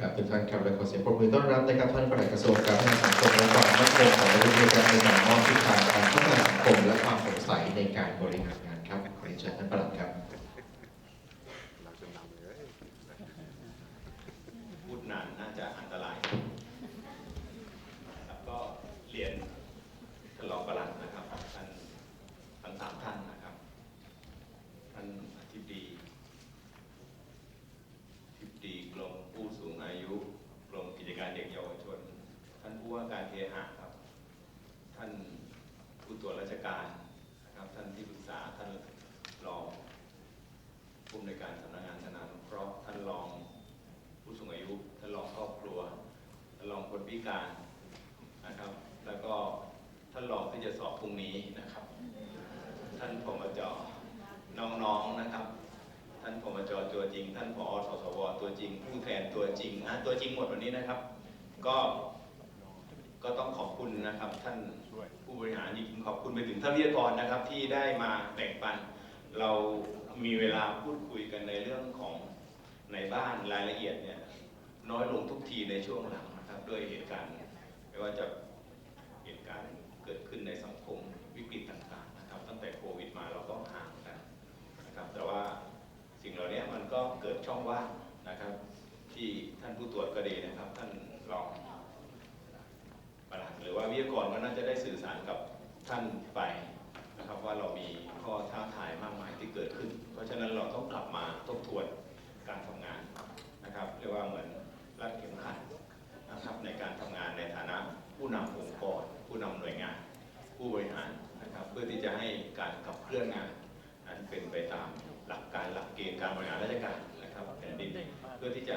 ครับทุกท่านครับและขอเสียงปรบมือต้อนรับนะครับท่านปลัดกระทรวงการพัฒนาสังคมและความมั่นคงของมนุษย์ในการในการมอบทิศทางการพัฒนาสังคมและความโปร่งใสในการบริหารงานครับขอเรียนเชิญท่านปลัดครับ พูดนานน่าจะอันตรายครับก็เรียนท่านรองประหลัดนะครับท่านทั้งสามท่านนะครับ ท่านอธิบดีอธิบดีกรมผู้สูงอายุกรมกิจการเด็กเยาวชน ท่าน ผู้ว่าการเคหะครับ ท่านผู้ตรวจราชการนะครับ ท่านที่ปรึกษาท่านรองผู้อำนวยการสำนักงานธนานุเคราะห์ท่านรองผู้สูงอายุท่านรองครอบครัวท่านรองคนพิการนะครับ แล้วก็ท่านรองที่จะสอบพรุ่งนี้นะครับ ท่านพมจอน้องๆนะครับ ท่านพมจตัวจริง ท่านผอสสวตัวจริง ผู้แทนตัวจริงอะตัวจริงหมดวันนี้นะครับ ก็ ก็ต้องขอบคุณนะครับท่านผู้บริหารจริงๆขอบคุณไปถึงท่านวิทยากรนะครับที่ได้มาแบ่งปัน เรามีเวลาพูดคุยกันในเรื่องของในบ้านรายละเอียดเนี่ยน้อยลงทุกทีในช่วงหลังนะครับด้วยเหตุการณ์ไม่ว่าจะเหตุการณ์เกิดขึ้นในสังคมวิกฤตต่างๆนะครับตั้งแต่โควิดมาเราก็ห่างกันนะครับแต่ว่าสิ่งเหล่านี้มันก็เกิดช่องว่างนะครับ ที่ท่านผู้ตรวจก็ดีนะครับ ท่านรองประหลัดหรือ วิทยากรก็น่าจะได้สื่อสารกับท่านไปนะครับว่าเรามีข้อท้าทายมากมายที่เกิดขึ้น เพราะฉะนั้นเราต้องกลับมาทบทวนการทำงานนะครับเรียกว่าเหมือนรัดเข็มขัดนะครับในการทำงานในฐานะผู้นำองค์กร ผู้นำหน่วยงาน ผู้บริหารนะครับเพื่อที่จะให้การขับเคลื่อนงานนั้นเป็นไปตามหลักการหลักเกณฑ์การบริหารราชการนะครับแผ่นดินเพื่อที่จะ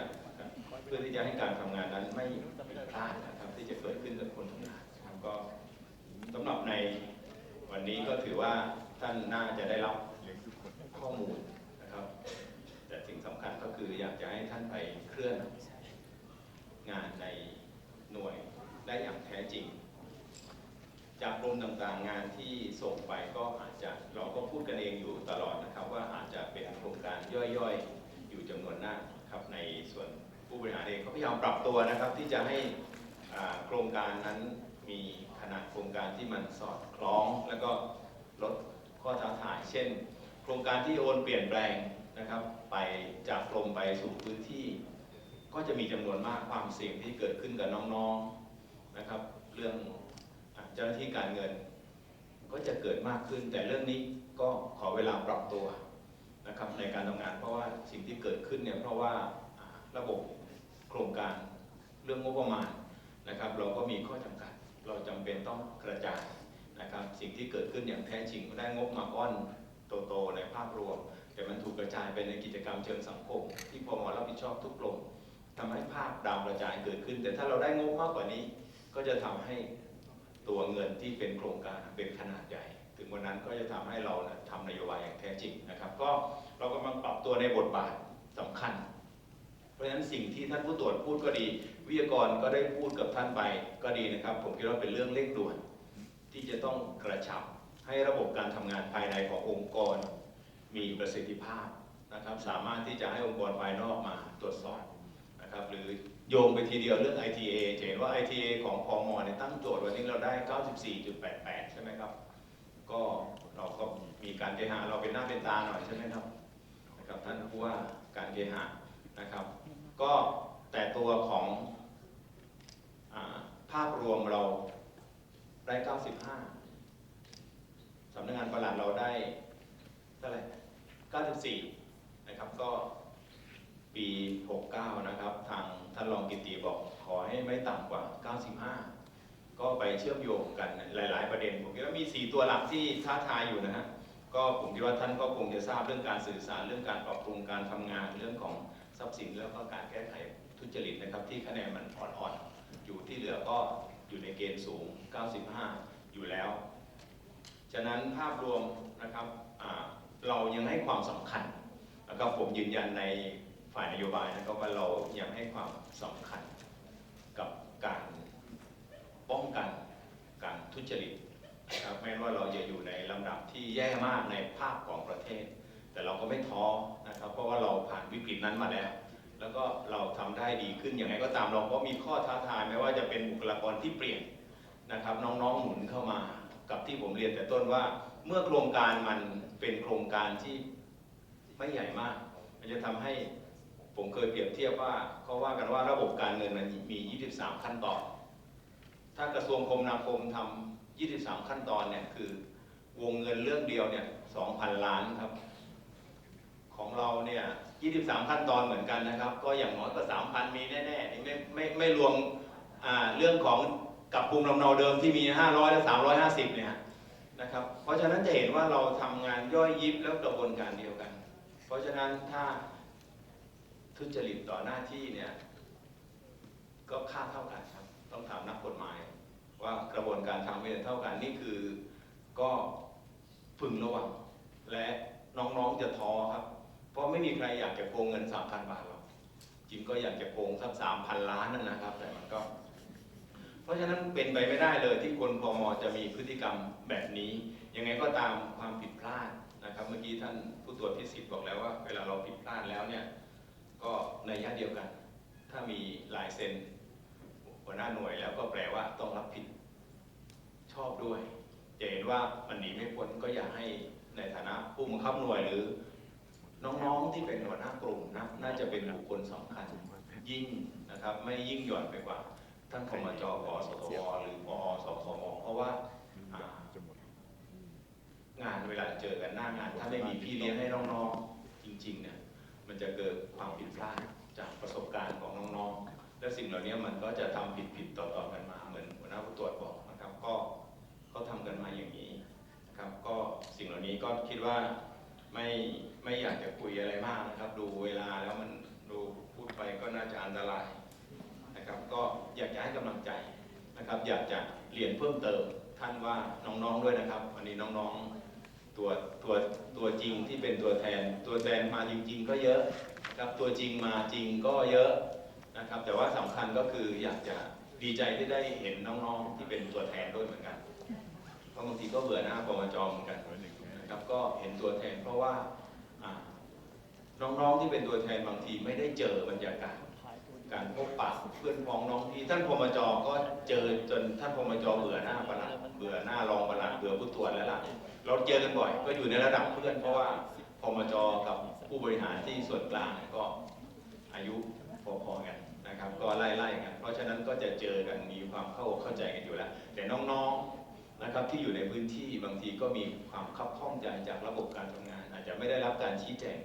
เพื่อที่จะให้การทำงานนั้นไม่พลาดนะครับ สำหรับในวันนี้ก็ถือว่าท่านน่าจะได้รับข้อมูลนะครับ แต่สิ่งสำคัญก็คืออยากจะให้ท่านไปเคลื่อนงานในหน่วยได้อย่างแท้จริง จากกรมต่างๆงานที่ส่งไปก็อาจจะเราก็พูดกันเองอยู่ตลอดนะครับ ว่าอาจจะเป็นโครงการย่อยๆ อยู่จำนวนมาครับในส่วนผู้บริหารเองก็พยายามปรับตัวนะครับที่จะให้ โครงการนั้นมีขนาดโครงการที่มันสอดคล้อง แล้วก็ลดข้อท้าทาย เช่น โครงการที่โอนเปลี่ยนแปลงนะครับ ไปจากกรมไปสู่พื้นที่ ก็จะมีจำนวนมากความเสี่ยงที่เกิดขึ้นกับน้องๆนะครับ เรื่องเจ้าหน้าที่การเงิน ก็จะเกิดมากขึ้นแต่เรื่องนี้ก็ขอเวลาปรับตัวนะครับในการทำงานเพราะว่าสิ่งที่เกิดขึ้นเนี่ยเพราะว่าระบบโครงการเรื่องงบประมาณ นะครับ เราก็มีข้อจำกัด เราจำเป็นต้องกระจายนะครับ สิ่งที่เกิดขึ้นอย่างแท้จริงได้งบมาก้อนโตๆในภาพรวม แต่มันถูกกระจายไปในกิจกรรมเชิงสังคม ที่พมรับผิดชอบทุกกรมทำให้ภาพดาวกระจายเกิดขึ้น แต่ถ้าเราได้งบมากกว่านี้ ก็จะทำให้ตัวเงินที่เป็นโครงการเป็นขนาดใหญ่ ถึงวันนั้นก็จะทำให้เรานะทำนโยบายอย่างแท้จริงนะครับ ก็เรากำลังปรับตัวในบทบาทสำคัญ เพราะฉะนั้นสิ่งที่ท่านผู้ตรวจพูดก็ดี วิทยากรก็ได้พูดกับท่านไปก็ดีนะครับ ผมคิดว่าเป็นเรื่องเร่งด่วน ที่จะต้องกระชับให้ระบบการทำงานภายในขององค์กร มีประสิทธิภาพนะครับ สามารถที่จะให้องค์กรภายนอกมาตรวจสอบนะครับหรือโยงไปทีเดียวเรื่อง ITA จะเห็นว่า ITA ของพมเนี่ยตั้งโจทย์วันนี้เราได้ 94.88 ใช่ไหมครับ ก็เราก็มีการเคหะเราเป็นหน้าเป็นตาหน่อยใช่ไหมครับนะครับท่านผู้ว่าการเคหะนะครับ ก็ แต่ตัวของอภาพรวมเราได้ 95สำนักงานประหลัดเราได้เท่าไหร่94 นะครับ ก็ปี 69 นะครับ ทางท่านรองกิติบอกขอให้ไม่ต่ำกว่า 95 ก็ไปเชื่อมโยงกันหลาย ๆ ประเด็น ผมคิดว่ามี 4 ตัวหลักที่ท้าทายอยู่นะฮะก็ผมคิดว่าท่านก็คงจะทราบเรื่องการสื่อสารเรื่องการปรับปรุงการทำงานเรื่องของทรัพย์สินแล้วก็การแก้ไข ทุจริตนะครับ ที่คะแนนมันอ่อนๆอยู่ที่เหลือก็อยู่ในเกณฑ์สูง 95 อยู่แล้ว ฉะนั้นภาพรวมนะครับเรายังให้ความสำคัญนะครับผมยืนยันในฝ่ายนโยบายนะครับว่าเรายังให้ความสำคัญกับการป้องกันการทุจริตนะครับแม้ว่าเราจะอยู่ในลำดับที่แย่มากในภาพของประเทศ แต่เราก็ไม่ท้อนะครับ เพราะว่าเราผ่านวิกฤตนั้นมาแล้ว แล้วก็เราทำได้ดีขึ้นอยังไงก็ตามเราก็มีข้อท้าทายไม่ว่าจะเป็นบุคลากรที่เปลี่ยนนะครับน้องๆหมุนเข้ามากับที่ผมเรียนแต่ต้นว่า เมื่อโครงการมันเป็นโครงการที่ไม่ใหญ่มาก มันจะทำให้ผมเคยเปรียบเทียบว่าเขาว่ากันว่าระบบการเงินมันมี 23 ขั้นตอน ถ้ากระทรวงคมนาคมทำ23 ขั้นตอนเนี่ยคือวงเงินเรื่องเดียวเนี่ย2,000 ล้านครับ ของเราเนี่ย 23 ขั้นตอนเหมือนกันนะครับ ก็อย่างน้อยก็ 3,000 มีแน่ๆนี่ไม่ไม่ไม่รวมอ่าเรื่องของกับภูมิลำเนาเดิมที่มี 500 และ 350 เนี่ยนะครับ เพราะฉะนั้นจะเห็นว่าเราทำงานย่อยยิบแล้วกระบวนการเดียวกัน เพราะฉะนั้นถ้าทุจริตต่อหน้าที่เนี่ยก็ค่าเท่ากันครับ ต้องถามนักกฎหมาย ว่ากระบวนการทำเป็นเท่ากันนี่คือก็พึงระวังและน้องๆจะท้อครับ เพราะไม่มีใครอยากจะโกงเงิน3,000บาทหรอกจริงก็อยากจะโกงสัก3,000ล้านนั่นนะครับ แต่มันก็ เพราะฉะนั้นเป็นไปไม่ได้เลยที่คนพมอจะมีพฤติกรรมแบบนี้ ยังไงก็ตามความผิดพลาดนะครับ เมื่อกี้ท่านผู้ตรวจพิสิทธิ์บอกแล้วว่า เวลาเราผิดพลาดแล้วเนี่ย ก็ในยะเดียวกัน ถ้ามีลายเซ็นหัวหน้าหน่วยแล้วก็แปลว่าต้องรับผิดชอบด้วยจะเห็นว่ามันหนีไม่พ้นก็อยากให้ในฐานะผู้บังคับหน่วยหรือ น้องๆที่เป็นหัวหน้ากลุ่มนะน่าจะเป็นบุคคลสำคัญยิ่งนะครับไม่ยิ่งหย่อนไปกว่าท่านคมจปสทวหรือปอสคมเพราะว่างานเวลาเจอกันหน้างาน ถ้าไม่มีพี่เลี้ยงให้น้องๆจริงๆเนี่ยมันจะเกิดความผิดพลาดจากประสบการณ์ของน้องๆ และสิ่งเหล่านี้มันก็จะทำผิดๆต่อๆกันมาเหมือนหัวหน้าผู้ตรวจบอกนะครับ ก็เขาทำกันมาอย่างนี้นะครับ ก็สิ่งเหล่านี้ก็คิดว่าไม่ ไม่อยากจะคุยอะไรมากนะครับ ดูเวลาแล้วมันดูพูดไปก็น่าจะอันตรายนะครับ ก็อยากจะให้กำลังใจนะครับ อยากจะเรียนเพิ่มเติมท่านว่าน้องๆด้วยนะครับ วันนี้น้องๆตัวตัวตัวจริงที่เป็นตัวแทน ตัวแทนมาจริง ๆ ก็เยอะนะครับตัวจริงมาจริงก็เยอะนะครับ แต่ว่าสำคัญก็คืออยากจะดีใจที่ได้เห็นน้องๆที่เป็นตัวแทนด้วยเหมือนกันเพราะบางทีก็เบื่อหน้าปมจเหมือนกันนะครับก็เห็นตัวแทนเพราะว่า น้องๆที่เป็นตัวแทนบางทีไม่ได้เจอบรรยากาศ การพบปะเพื่อนพ้องน้องที่ท่านพมจก็เจอจนท่านพมจเบื่อหน้าประหลัดเบื่อหน้ารองประหลัดเบื่อผู้ตรวจแล้วล่ะเราเจอกันบ่อยก็อยู่ในระดับเพื่อนเพราะว่าพมจกับผู้บริหารที่ส่วนกลางก็อายุพอๆกันนะครับ ก็ไล่ๆกันเพราะฉะนั้นก็จะเจอกันมีความเข้าอกเข้าใจกันอยู่แล้ว แต่น้องๆนะครับที่อยู่ในพื้นที่บางทีก็มีความคับข้องใจจากระบบการทำงาน อาจจะไม่ได้รับการชี้แจง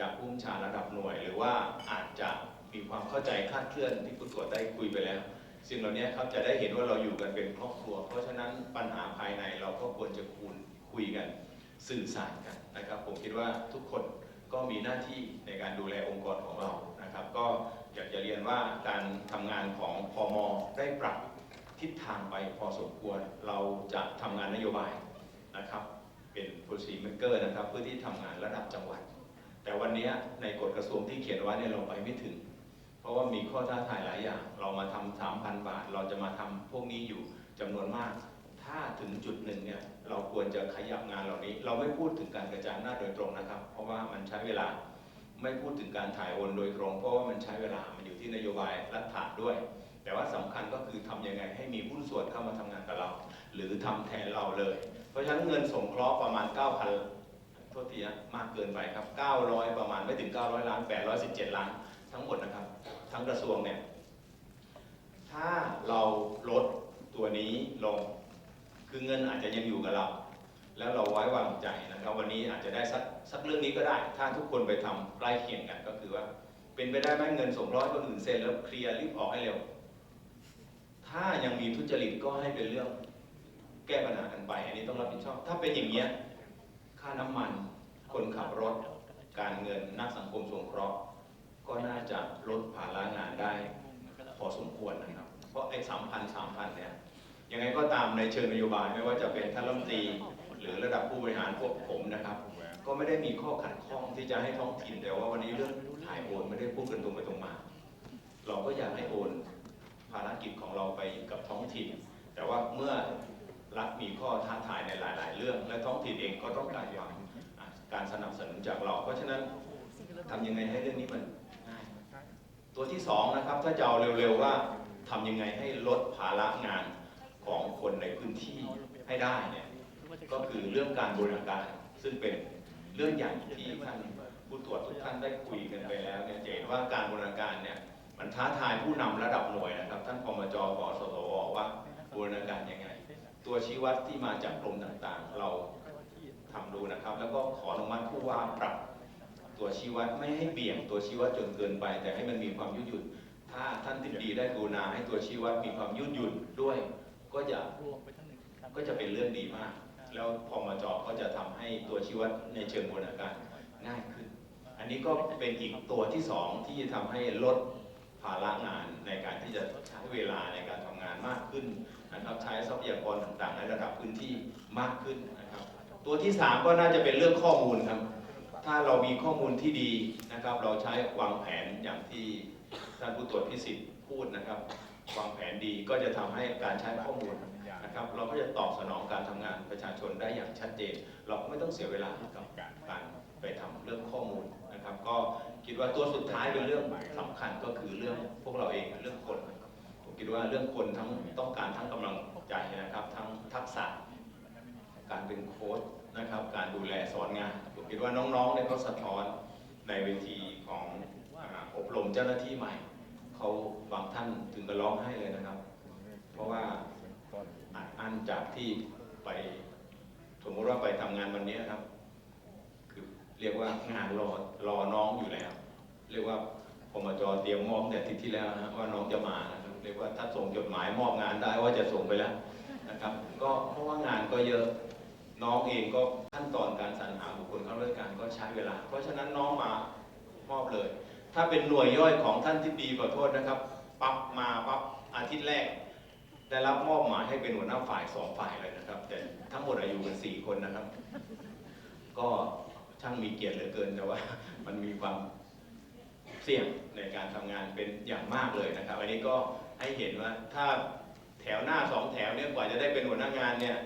จากผู้บัญชาระดับหน่วย หรือว่าอาจจะมีความเข้าใจคลาดเคลื่อนที่ผู้ตรวจได้คุยไปแล้ว สิ่งเหล่านี้ครับจะได้เห็นว่าเราอยู่กันเป็นครอบครัว เพราะฉะนั้นปัญหาภายในเราก็ควรจะคุยคุยกันสื่อสารกันนะครับ ผมคิดว่าทุกคนก็มีหน้าที่ในการดูแลองค์กรของเรานะครับ ก็อยากจะเรียนว่าการทำงานของพมได้ปรับทิศทางไปพอสมควรเราจะทำงานนโยบายนะครับ เป็น policy maker นะครับ เพื่อที่ทำงานระดับจังหวัด แต่วันนี้ในกฎกระทรวงที่เขียนไว้เนี่ยเราไปไม่ถึง เพราะว่ามีข้อท้าทายหลายอย่าง เรามาทำสามพันบาท เราจะมาทำพวกนี้อยู่จำนวนมาก ถ้าถึงจุดหนึ่งเนี่ยเราควรจะขยับงานเหล่านี้ เราไม่พูดถึงการกระจายอำนาโดยตรงนะครับ เพราะว่ามันใช้เวลาไม่พูดถึงการถ่ายโอนโดยตรง เพราะว่ามันใช้เวลา มันอยู่ที่นโยบายรัฐาด้วย แต่ว่าสำคัญก็คือทำยังไงให้มีหุ้นส่วนเข้ามาทำงานกับเรา หรือทำแทนเราเลย เพราะฉะนั้นเงินสงเคราะห์ประมาณ 9,000 ษทีนะมากเกินไปครับ 900 ประมาณไม่ถึง 900 ล้าน 817 ล้าน ทั้งหมดนะครับ ทั้งกระทรวงเนี่ย ถ้าเราลดตัวนี้ลง คือเงินอาจจะยังอยู่กับเรา แล้วเราไว้วางใจนะครับ วันนี้อาจจะได้สักสักเรื่องนี้ก็ได้ ถ้าทุกคนไปทำใกล้เคียงกันก็คือว่า เป็นไปได้ไหมเงินสงราะห์ให้คนอื่นเซ็นแล้วเคลียร์รีบออกให้เร็ว ถ้ายังมีทุจริตก็ให้เป็นเรื่องแก้ปัญหากันไป อันนี้ต้องรับผิดชอบ ถ้าเป็นอย่างเงี้ย ค่าน้ำมัน คนขับรถ การเงินนักสังคมสงเคราะห์ ก็น่าจะลดภาระงานได้ พอสมควรนะครับ เพราะไอ้สามพันสามพันเนี่ยยังไงก็ตามในเชิงนโยบายไม่ว่าจะเป็นท่านรัฐมนตรีหรือระดับผู้บริหารพวกผมนะครับ ก็ไม่ได้มีข้อขัดข้องที่จะให้ท้องถิ่นแต่ว่าวันนี้เรื่องถ่ายโอนไม่ได้พูดกันตรงไปตรงมา เราก็อยากให้โอนภารกิจของเราไปกับท้องถิ่น แต่ว่าเมื่อรัฐมีข้อท้าทายในหลาย ๆ เรื่ องและท้องถิ่นเองก็ต้องการความการสนับสนุนจากเรา เพราะฉะนั้นทำยังไงให้เรื่องนี้มันง่ายตัวที่สองนะครับถ้าจะเอาเร็วๆว่าทำยังไงให้ลดภาระงานของคนในพื้นที่ให้ได้เนี่ยก็คือเรื่องการบรณาการ ซึ่งเป็นเรื่องใหญ่ที่ท่านผู้ตรวจทุกท่านได้คุยกันไปแล้วเนี่ยจะเห็นว่าการบรณาการเนี่ยมันท้าทายผู้นำระดับหน่วยนะครับท่านปมจปสสวว่าบรณาการยังไง ตัวชี้วัดที่มาจากกรมต่างๆ เรา ทำดูนะครับ แล้วก็ขออนุมัติผู้ว่าปรับตัวชี้วัดไม่ให้เบี่ยงตัวชี้วัดจนเกินไป แต่ให้มันมีความยืดหยุ่นถ้าท่านติดดีได้กรุณาให้ตัวชี้วัดมีความยืดหยุ่นด้วย ก็จะก็จะเป็นเรื่องดีมาก แล้วพอมาจอบก็จะทำให้ตัวชี้วัดในเชิงบูรณาการง่ายขึ้น อันนี้ก็เป็นอีกตัวที่สองที่ทำให้ลดภาระงานในการที่จะใช้เวลาในการทำงานมากขึ้นนะครับใช้ทรัพยากรต่างๆ ในระดับพื้นที่มากขึ้น ตัวที่สามก็น่าจะเป็นเรื่องข้อมูลครับ ถ้าเรามีข้อมูลที่ดีนะครับ เราใช้วางแผนอย่างที่ท่านผู้ตรวจพิสิทธิ์พูดนะครับ วางแผนดีก็จะทำให้การใช้ข้อมูลนะครับ เราก็จะตอบสนองการทำงานประชาชนได้อย่างชัดเจน เราก็ไม่ต้องเสียเวลากับการไปทำเรื่องข้อมูลนะครับ ก็คิดว่าตัวสุดท้ายเป็นเรื่องสำคัญก็คือเรื่องพวกเราเองเรื่องคนผมคิดว่าเรื่องคนทั้งต้องการทั้งกำลังใจนะครับ ทั้งทักษะการเป็นโค้ช นะครับ การดูแลสอนงานผมคิดว่าน้องๆเนี่ยเขาสะท้อนในเวทีของอบรมเจ้าหน้าที่ใหม่เขาบางท่านถึงกับร้องไห้เลยนะครับ เพราะว่าอัดอั้นจากที่ไปสมมติว่าไปทำงานวันนี้ครับ คือเรียกว่างานรอรอน้องอยู่แล้ว เรียกว่าพมจเตรียมมอบแต่ทิศที่แล้วนะว่าน้องจะมานะครับเรียกว่าถ้าส่งจดหมายมอบงานได้ว่าจะส่งไปแล้วนะครับ ก็เพราะว่างานก็เยอะ น้องเองก็ขั้นตอนการสรรหาบุคคลเข้าราชการก็ใช้เวลา เพราะฉะนั้นน้องมามอบเลย ถ้าเป็นหน่วยย่อยของท่านที่ดีขอโทษนะครับปั๊บมาปั๊บอาทิตย์แรก ได้รับมอบหมายให้เป็นหัวหน้าฝ่ายสองฝ่ายเลยนะครับ แต่ทั้งหมดอายุกันสี่คนนะครับ ก็ช่างมีเกียรติเหลือเกินแต่ว่ามันมีความเสี่ยงในการทำงานเป็นอย่างมากเลยนะครับ อันนี้ก็ให้เห็นว่าถ้าแถวหน้าสองแถวเนี่ยกว่าจะได้เป็นหัวหน้างานเนี่ย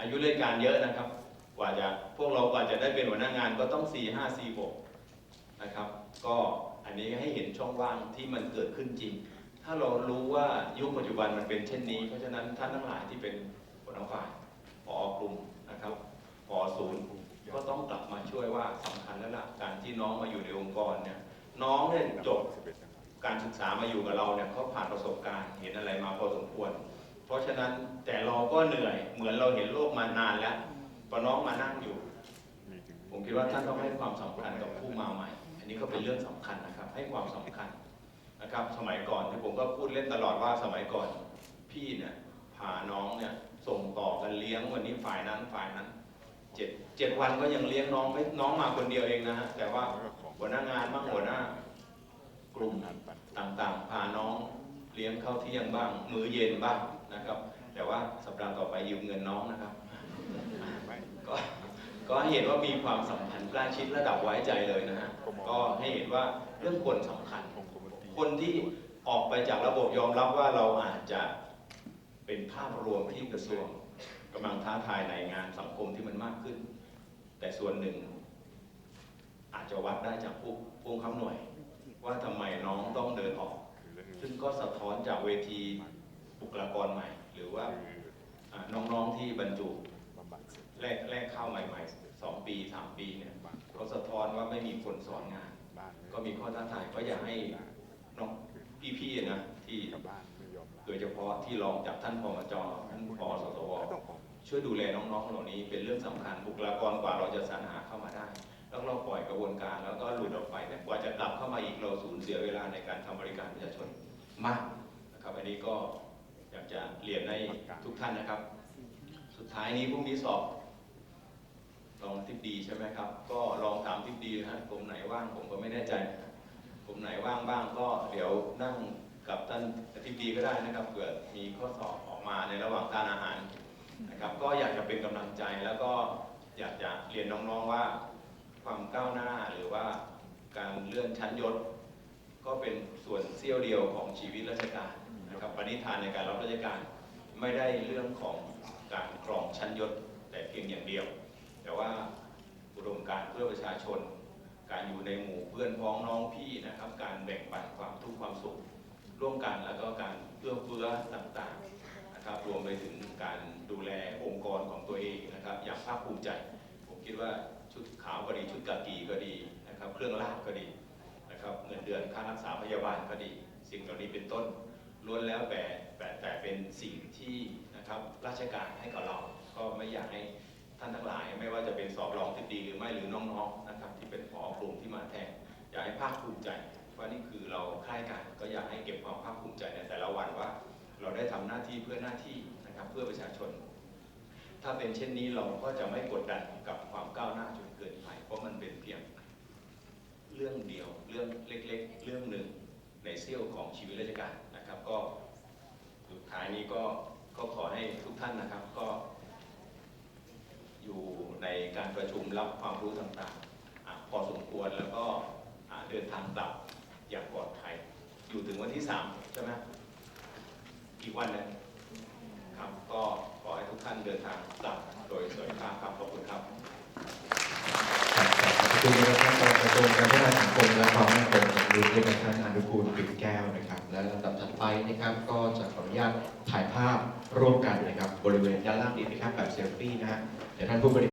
อายุราชการเยอะนะครับ กว่าจะพวกเรากว่าจะได้เป็นหัวหน้างานก็ต้อง 4 5 4 6นะครับ ก็อันนี้ให้เห็นช่องว่างที่มันเกิดขึ้นจริง ถ้าเรารู้ว่ายุคปัจจุบันมันเป็นเช่นนี้ เพราะฉะนั้นท่านทั้งหลายที่เป็นหัวหน้าฝ่ายพอกลุ่มนะครับพอศูนย์ก็ต้องกลับมาช่วยว่าสำคัญแล้วล่ะการที่น้องมาอยู่ในองค์กรเนี่ยน้องเนี่ยจบการศึกษามาอยู่กับเราเนี่ยเขาผ่านประสบการณ์เห็นอะไรมาพอสมควระฉะนั้นแต่เราก็เหนื่อย เหมือนเราเห็นโลกมานานแล้วพอน้องมานั่งอยู่ ผมคิดว่าท่านต้องให้ความสำคัญกับผู้มาใหม่ อันนี้ก็เป็นเรื่องสำคัญนะครับ ให้ความสำคัญนะครับ สมัยก่อนที่ผมก็พูดเล่นตลอดว่าสมัยก่อนพี่เนี่ยพาน้องเนี่ยส่งต่อกันเลี้ยงวันนี้ฝ่ายนั้นฝ่ายนั้นเจ็ดเจ็ดวันก็ยังเลี้ยงน้องไม่น้องมาคนเดียวเองนะฮะแต่ว่าหัวหน้างานบ้างหัวหน้ากลุ่มต่างๆ พาน้องเลี้ยงข้าวเที่ยงบ้าง มื้อเย็นบ้าง นะครับ แต่ว่าสัปดาห์ต่อไปยืมเงินน้องนะครับ ก็ก็ให้เห็นว่ามีความสัมพันธ์ใกล้ชิดระดับไว้ใจเลยนะฮะก็ให้เห็นว่าเรื่องคนสำคัญ คนที่ออกไปจากระบบยอมรับว่าเราอาจจะเป็นภาพรวมที่กระทรวงกำลังท้าทายในงานสังคมที่มันมากขึ้น แต่ส่วนหนึ่ง อาจจะวัดได้จากผู้ผู้คำหน่วย ว่าทำไมน้องต้องเดินออก ซึ่งก็สะท้อนจากเวที บุคลากรใหม่ หรือว่าน้องๆที่บรรจุแรกแรกเข้าใหม่ๆสองปีสามปีเนี่ยเขาสะท้อนว่าไม่มีคนสอนงาน ก็มีข้อท้าทายก็อยากให้น้องพี่ๆนะที่โดยเฉพาะที่รองจากท่านพมจท่านพสตวช่วยดูแลน้องๆเหล่านี้เป็นเรื่องสำคัญบุคลากรกว่าเราจะสรรหาเข้ามาได้ แล้วเราปล่อยกระบวนการแล้วก็หลุดออกไปเนี่ยกว่าจะกลับเข้ามาอีกเราสูญเสียเวลาในการทำบริการประชาชนมากนะครับอันนี้ก็ อยากจะเรียนให้ทุกท่านนะครับ สุดท้ายนี้พรุ่งนี้สอบรองทิบดีใช่ไหมครับ ก็ลองถามทิบดีนะฮะกลุ่มไหนว่างผมก็ไม่แน่ใจกลุ่มไหนว่างบ้างก็เดี๋ยวนั่งกับท่านอธิบดีก็ได้นะครับเผื่อมีข้อสอบออกมาในระหว่างทานอาหารนะครับก็อยากจะเป็นกำลังใจแล้วก็อยากจะเรียนน้องๆว่าความก้าวหน้าหรือว่าการเลื่อนชั้นยศ ก็เป็นส่วนเสี้ยวเดียวของชีวิตราชการ ครับปณิธานในการรับราชการไม่ได้เรื่องของการครองชั้นยศแต่เพียงอย่างเดียว แต่ว่าอุดมการเพื่อประชาชน การอยู่ในหมู่เพื่อนพ้องน้องพี่นะครับ การแบ่งปันความทุกข์ความสุข ร่วมกันแล้วก็การเอื้อเฟื้อต่างๆนะครับ รวมไปถึงการดูแลองค์กรของตัวเองนะครับ อย่างภาคภูมิใจ ผมคิดว่าชุดขาวก็ดีชุดกากีก็ดีนะครับ เครื่องราชก็ดีนะครับเงินเดือนค่ารักษาพยาบาลก็ดี สิ่งเหล่านี้เป็นต้น ล้วนแล้วแต่แต่แต่เป็นสิ่งที่นะครับราชการให้กับเรา ก็ไม่อยากให้ท่านทั้งหลาย ไม่ว่าจะเป็นสอบรองที่ดีหรือไม่หรือน้องๆนะครับที่เป็นผอกลุ่มที่มาแทนอยากให้ภาคภูมิใจว่านี่คือเราค่ายกันก็อยากให้เก็บความภาคภูมิใจในแต่ละวันว่า เราได้ทำหน้าที่เพื่อหน้าที่นะครับเพื่อประชาชน ถ้าเป็นเช่นนี้เราก็จะไม่กดดันกับความก้าวหน้าจนเกินไปเพราะมันเป็นเพียงเรื่องเดียวเรื่องเล็ก ๆ เรื่องหนึ่งในเสี้ยวของชีวิตราชการ นะครับก็สุดท้ายนี้ก็ก็ขอให้ทุกท่านนะครับก็ อยู่ในการประชุมรับความรู้ต่างๆอะพอสมควรแล้วก็อ่าเดินทางกลับอย่างปลอดภัย อยู่ถึงวันที่สามใช่ไหมอีกวันนึงครับก็ขอให้ทุกท่านเดินทางกลับโดยสวัสดิภาพครับขอบคุณครับ ขอบคุณนะครับ ระทรวงการพัฒนาสังคมและความมั่นคงของมนุษย์ด้วยนะครับอนุกูลปิ่นแก้วนะครับ และลำดับถัดไปนะครับก็จะขออนุญาตถ่ายภาพร่วมกันนะครับบริเวณด้านล่างนี้นะครับแบบเซลฟี่นะฮะเดี๋ยวท่านผู้บริ